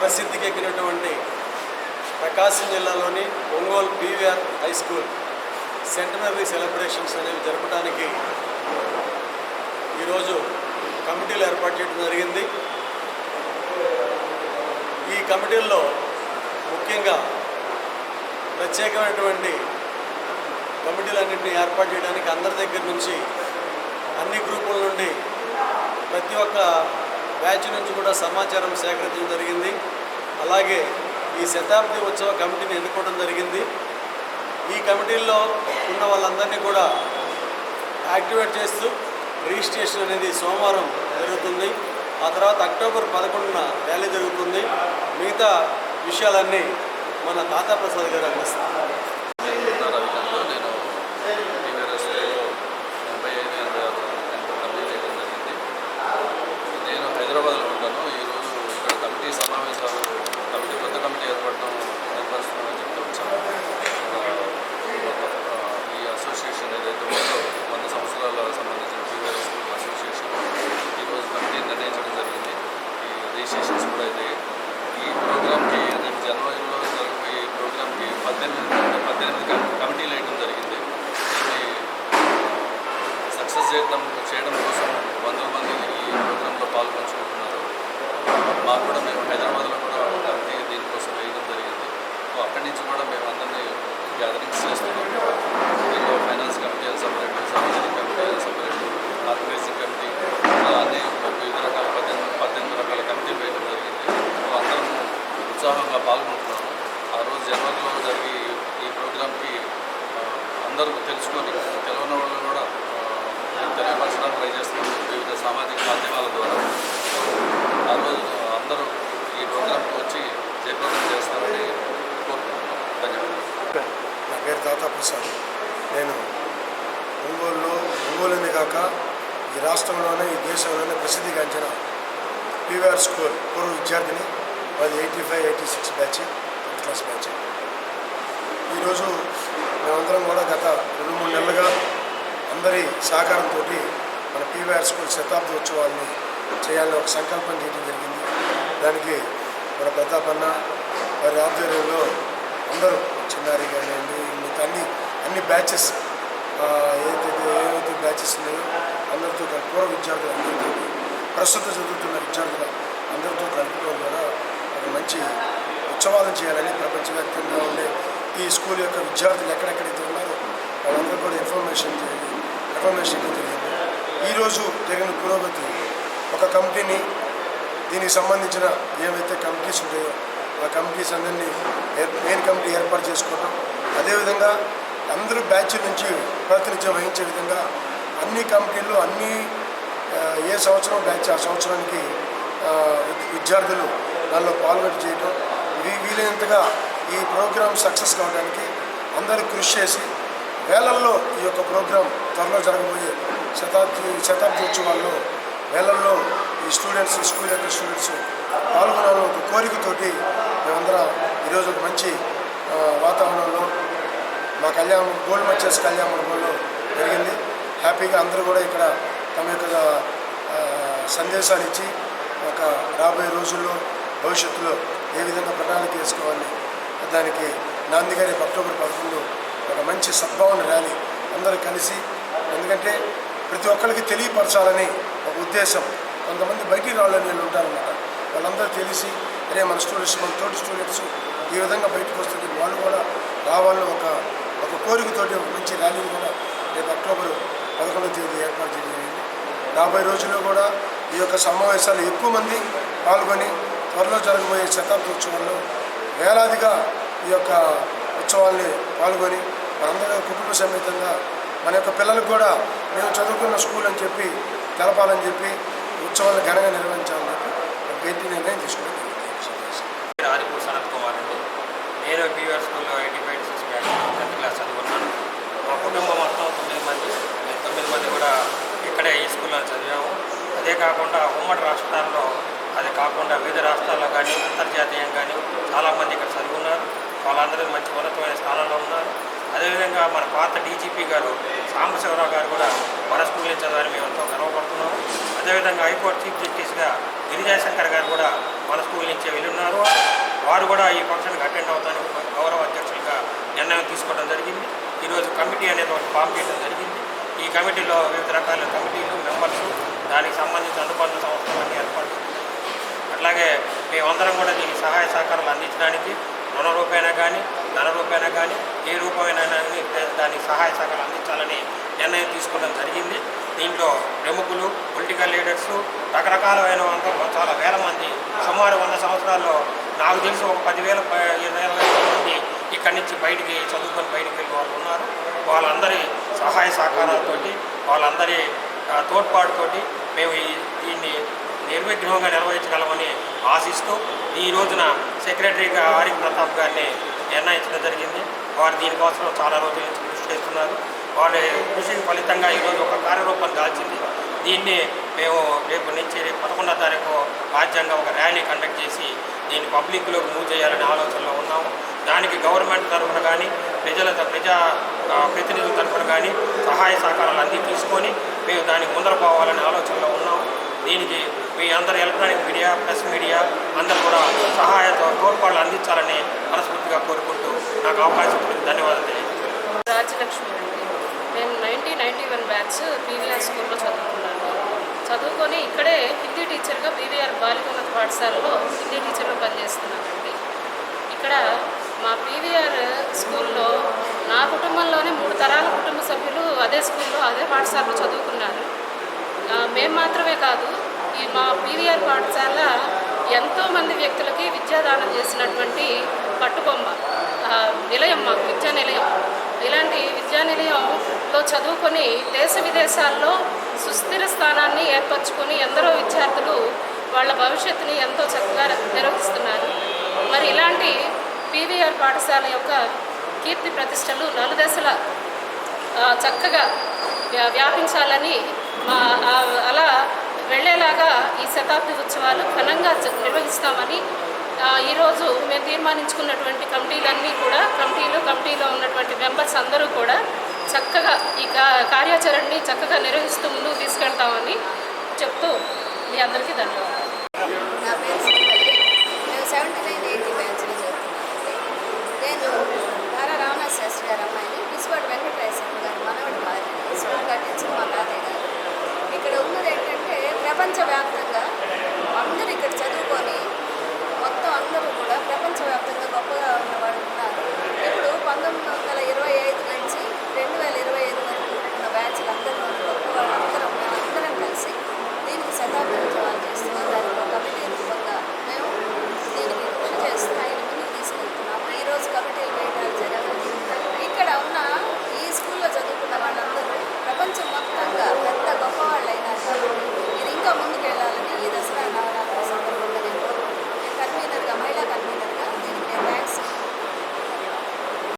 ప్రసిద్ధికెక్కినటువంటి ప్రకాశం జిల్లాలోని Ongole PVR high school centenary celebrations అనేవి జరపడానికి ఈరోజు కమిటీలు ఏర్పాటు చేయడం జరిగింది. ఈ కమిటీల్లో ముఖ్యంగా ప్రత్యేకమైనటువంటి కమిటీలన్నింటినీ ఏర్పాటు చేయడానికి అందరి దగ్గర నుంచి అన్ని గ్రూపుల నుండి ప్రతి ఒక్క బ్యాచ్ నుంచి కూడా సమాచారం సేకరించడం జరిగింది. అలాగే ఈ శతాబ్ది ఉత్సవ కమిటీని ఎన్నుకోవడం జరిగింది. ఈ కమిటీల్లో ఉన్న వాళ్ళందరినీ కూడా యాక్టివేట్ చేస్తూ రిజిస్ట్రేషన్ అనేది సోమవారం జరుగుతుంది. ఆ తర్వాత అక్టోబర్ పదకొండున ర్యాలీ జరుగుతుంది. మిగతా విషయాలన్నీ మన తాతా ప్రసాద్ గారు అందిస్తారు నేను రవికాంత్ నేను టీవీఆర్ఎస్లో ఎనభై ఐదు ఎనభై ఆరు టెన్త్ కంప్లీట్ చేయడం జరిగింది నేను హైదరాబాద్లో ఉంటాను ఈరోజు ఇక్కడ కమిటీ సమావేశాలు కమిటీ కొత్త కమిటీ ఏర్పడడం ఏర్పరుస్తున్నామని చెప్తూ వచ్చాము ఆ, ఈ అసోసియేషన్ ఏదైతే ఉందో వంద సంవత్సరాల సంబంధించిన టీవీఆర్ఎస్ స్కూల్ అసోసియేషన్ ఈరోజు కమిటీ నిర్ణయించడం జరిగింది ఈ రిజిస్ట్రేషన్స్ కూడా అయితే ఈ ప్రోగ్రామ్కి రేపు జనవరిలో జరగబోయే ఈ ప్రోగ్రామ్కి పద్దెనిమిది పద్దెనిమిది కమిటీలు వేయడం జరిగింది. దీన్ని సక్సెస్ చేయడం చేయడం కోసం వందల మంది ఈ ప్రోగ్రాంలో పాల్గొంచుకుంటున్నారు మాకు కూడా మేము హైదరాబాద్లో కూడా ఒక కమిటీ దీనికోసం వేయడం జరిగింది సో అక్కడి నుంచి కూడా మేము అందరినీ గ్యాదరింగ్స్ చేస్తున్నాం దీనిలో ఫైనాన్స్ కమిటీ అని సపరేట్ సామాజిక కమిటీ అని సపరేట్ ఆర్గనైజింగ్ కమిటీ ఇలా అన్ని వివిధ రకాల పద్దెనిమిది పద్దెనిమిది రకాల కమిటీలు వేయడం జరిగింది సో అందరం ఉత్సాహంగా పాల్గొంటున్నాను ఆ రోజు జనవరిలో జరిగే ఈ ప్రోగ్రామ్కి అందరూ తెలుసుకొని తెలియని వాళ్ళు కూడా తెలియపరచడానికి ట్రై చేస్తున్నాం వివిధ సామాజిక మాధ్యమాల ద్వారా. ఆ రోజు అందరూ ఈ ప్రోగ్రాంకి వచ్చి జయప్రదం చేస్తారని ధన్యవాదాలు నా పేరు తాతా ప్రసాద్. నేను ఒంగోలులో ఒంగోలునే కాక ఈ రాష్ట్రంలోనే ఈ దేశంలోనే ప్రసిద్ధిగాంచిన పీవీఆర్ స్కూల్ పూర్వ విద్యార్థిని. అది eighty five eighty six batch class batch ఈరోజు మేమందరం కూడా గత రెండు మూడు నెలలుగా అందరి సహకారంతో మన పీవీఆర్ స్కూల్ శతాబ్ది ఉత్సవాన్ని చేయాలని ఒక సంకల్పం చేయడం జరిగింది. దానికి మన ప్రతాప్ అన్న వారి ఆధ్వర్యంలో అందరూ చిన్నారి కానివ్వండి మిగతా అన్ని అన్ని బ్యాచెస్ ఏదైతే ఏవైతే బ్యాచెస్ ఉన్నాయో అందరితో పూర్వ విద్యార్థులు అందరితో ప్రస్తుతం చదువుతున్న విద్యార్థులు అందరితో కలుపుకోవడం ద్వారా ఒక మంచి ఉత్సవాలు చేయాలని ప్రపంచవ్యాప్తంగా ఉండే ఈ స్కూల్ యొక్క విద్యార్థులు ఎక్కడెక్కడైతే ఉన్నారో వాళ్ళందరూ కూడా ఇన్ఫర్మేషన్ ఇన్ఫర్మేషన్ ఇవ్వడం జరిగింది ఈరోజు జరిగిన పురోగతి. ఒక కమిటీని దీనికి సంబంధించిన ఏవైతే కమిటీస్ ఉంటాయో ఆ కమిటీస్ అందరినీ ఏర్- మెయిన్ కమిటీ ఏర్పాటు చేసుకోవడం అదేవిధంగా అందరూ బ్యాచ్ నుంచి ప్రాతినిధ్యం వహించే విధంగా అన్ని కమిటీల్లో అన్ని ఏ సంవత్సరం బ్యాచ్ ఆ సంవత్సరానికి విద్యార్థులు దానిలో పాల్గొని చేయటం వీలైనంతగా ఈ ప్రోగ్రాం సక్సెస్ కావడానికి అందరూ కృషి చేసి వేలల్లో ఈ యొక్క ప్రోగ్రాం త్వరలో జరగబోయే శతాబ్ది శతాబ్ది ఉత్సవాల్లో వేలల్లో ఈ స్టూడెంట్స్ స్కూల్ యొక్క స్టూడెంట్స్ పాల్గొనాలని ఒక కోరికతోటి మేమందరం ఈరోజు ఒక మంచి వాతావరణంలో మా కళ్యాణం గోల్డ్ మచ్చర్స్ కళ్యాణ మండపంలో జరిగింది. హ్యాపీగా అందరూ కూడా ఇక్కడ తమ యొక్క సందేశాలు ఇచ్చి ఒక రాబోయే రోజుల్లో భవిష్యత్తులో ఏ విధంగా ప్రణాళిక వేసుకోవాలి? దానికి నాంది గారి అక్టోబర్ పదకొండు ఒక మంచి సద్భావన ర్యాలీ. అందరూ కలిసి ఎందుకంటే ప్రతి ఒక్కరికి తెలియపరచాలని ఒక ఉద్దేశం. కొంతమంది బయటికి రావాలని వీళ్ళు ఉంటారన్నమాట. వాళ్ళందరూ తెలిసి అరే మన స్టూడెంట్స్ మన తోటి స్టూడెంట్స్ ఈ విధంగా బయటకు వస్తుంది వాళ్ళు కూడా రావాలని ఒక ఒక కోరికతోటి ఒక మంచి ర్యాలీని కూడా రేపు అక్టోబర్ పదకొండవ తేదీ ఏర్పాటు చేయడం జరిగింది. రాబోయే రోజుల్లో కూడా ఈ యొక్క సమావేశాలు ఎక్కువ మంది పాల్గొని త్వరలో జరగబోయే శతాబ్ది ఉత్సవాల్లో వేలాదిగా ఈ యొక్క ఉత్సవాల్ని పాల్గొని మనందరూ కుటుంబ సమేతంగా మన యొక్క పిల్లలకు కూడా మేము చదువుకున్న స్కూల్ అని చెప్పి తెలపాలని చెప్పి ఉత్సవాలను ఘనంగా నిర్వహించాలని చెప్పి గట్టి నిర్ణయం తీసుకోవడం సనత్ కుమార్ అండి. నేను పీవీఆర్ స్కూల్లో eighty five six batch tenth class చదువుకున్నాను. మా కుటుంబం మొత్తం తొమ్మిది మంది తొమ్మిది మంది కూడా ఇక్కడే ఈ స్కూల్లో చదివాము. అదే కాకుండా ఉమ్మడి రాష్ట్రాల్లో అది కాకుండా వివిధ రాష్ట్రాల్లో కానీ అంతర్జాతీయం కానీ చాలామంది ఇక్కడ చదువుకున్నారు వాళ్ళందరూ మంచి ఉన్నతమైన స్థానంలో ఉన్నారు. అదేవిధంగా మన పాత డీజీపీ గారు సాంబశివరావు గారు కూడా మన స్కూల్ నుంచి చదవని మేము ఎంతో గర్వపడుతున్నాము అదేవిధంగా హైకోర్టు చీఫ్ జస్టిస్గా కార్యదర్శిగా గిరిజాశంకర్ గారు కూడా మన స్కూల్ నుంచే వెళ్ళి ఉన్నారు వారు కూడా ఈ ఫంక్షన్కి అటెండ్ అవుతానికి గౌరవ అధ్యక్షులుగా నిర్ణయం తీసుకోవడం జరిగింది. ఈరోజు కమిటీ అనేది ఒకటి ఫామ్ చేయడం జరిగింది. ఈ కమిటీలో వివిధ రకాల కమిటీలు మెంబర్ దానికి సంబంధించిన అనుబంధ సంస్థలన్నీ ఏర్పాటు అలాగే మేమందరం కూడా దీనికి సహాయ సహకారాలు అందించడానికి రుణ రూపైనా కానీ ధన రూపైనా కానీ ఏ రూపమైనా కానీ దానికి సహాయ సహకారాలు అందించాలని నిర్ణయం తీసుకోవడం జరిగింది. దీంట్లో ప్రముఖులు పొలిటికల్ లీడర్స్ రకరకాలైన చాలా వేల మంది సుమారు వంద సంవత్సరాల్లో నాకు తెలిసి ఒక పదివేల వేల మంది ఇక్కడి నుంచి బయటికి చదువుకొని బయటికి వెళ్ళి వాళ్ళు ఉన్నారు. వాళ్ళందరి సహాయ సహకారాలతోటి వాళ్ళందరి తోడ్పాటుతోటి మేము ఈ నిర్విఘ్నంగా నిర్వహించగలమని ఆశిస్తూ ఈ రోజున సెక్రటరీగా ఆరిఫ్ ప్రతాప్ గారిని నిర్ణయించడం జరిగింది. వారు దీనికోసం చాలా రోజుల నుంచి కృషి చేస్తున్నారు. వారి కృషి ఫలితంగా ఈరోజు ఒక కార్యరూపం దాల్చింది. దీన్ని మేము రేపు నుంచి రేపు పదకొండో తారీఖు రాజ్యాంగం ఒక ర్యాలీ కండక్ట్ చేసి దీన్ని పబ్లిక్లోకి మూవ్ చేయాలనే ఆలోచనలో ఉన్నాము. దానికి గవర్నమెంట్ తరఫున కానీ ప్రజల ప్రజా ప్రతినిధుల తరఫున కానీ సహాయ సహకారాలు అన్నీ తీసుకొని మేము దానికి ముందర పోవాలనే ఆలోచనలో ఉన్నాము. దీనికి మీ అందరు ఎలక్ట్రానిక్ మీడియా ప్రెస్ మీడియా అందరూ కూడా సహాయ తోడ్పాట్లు అందించాలని మనస్ఫూర్తిగా కోరుకుంటూ నాకు అవకాశం ఇచ్చినందుకు ధన్యవాదాలు రాజలక్ష్మి అండి. నేను nineteen ninety one batch PVR స్కూల్లో చదువుకున్నాను. చదువుకొని ఇక్కడే హిందీ టీచర్గా పీవీఆర్ బాలికోన్నత పాఠశాలలో హిందీ టీచర్గా పనిచేస్తున్నానండి. ఇక్కడ మా పీవీఆర్ స్కూల్లో నా కుటుంబంలోనే మూడు తరాల కుటుంబ సభ్యులు అదే స్కూల్లో అదే పాఠశాలలో చదువుకున్నారు. మేము మాత్రమే కాదు ఈ మా పీవీఆర్ పాఠశాల ఎంతోమంది వ్యక్తులకి విద్యాదానం చేసినటువంటి పట్టుబొమ్మ నిలయం మాకు విద్యా నిలయం. ఇలాంటి విద్యా నిలయంలో చదువుకొని దేశ విదేశాల్లో సుస్థిర స్థానాన్ని ఏర్పరచుకొని ఎందరో విద్యార్థులు వాళ్ళ భవిష్యత్తుని ఎంతో చక్కగా నిర్వహిస్తున్నారు. మరి ఇలాంటి పీవీఆర్ పాఠశాల యొక్క కీర్తి ప్రతిష్టలు నలుదశల చక్కగా వ్యా- వ్యాపించాలని మా అలా వెళ్ళేలాగా ఈ శతాబ్ది ఉత్సవాలు ఘనంగా నిర్వహిస్తామని ఈరోజు మేము తీర్మానించుకున్నటువంటి కమిటీలన్నీ కూడా కమిటీలు కమిటీలో ఉన్నటువంటి మెంబర్స్ అందరూ కూడా చక్కగా ఈ కార్యాచరణని చక్కగా నిర్వహిస్తూ ముందుకు తీసుకెళ్తామని చెప్తూ మీ అందరికీ ధన్యవాదాలు.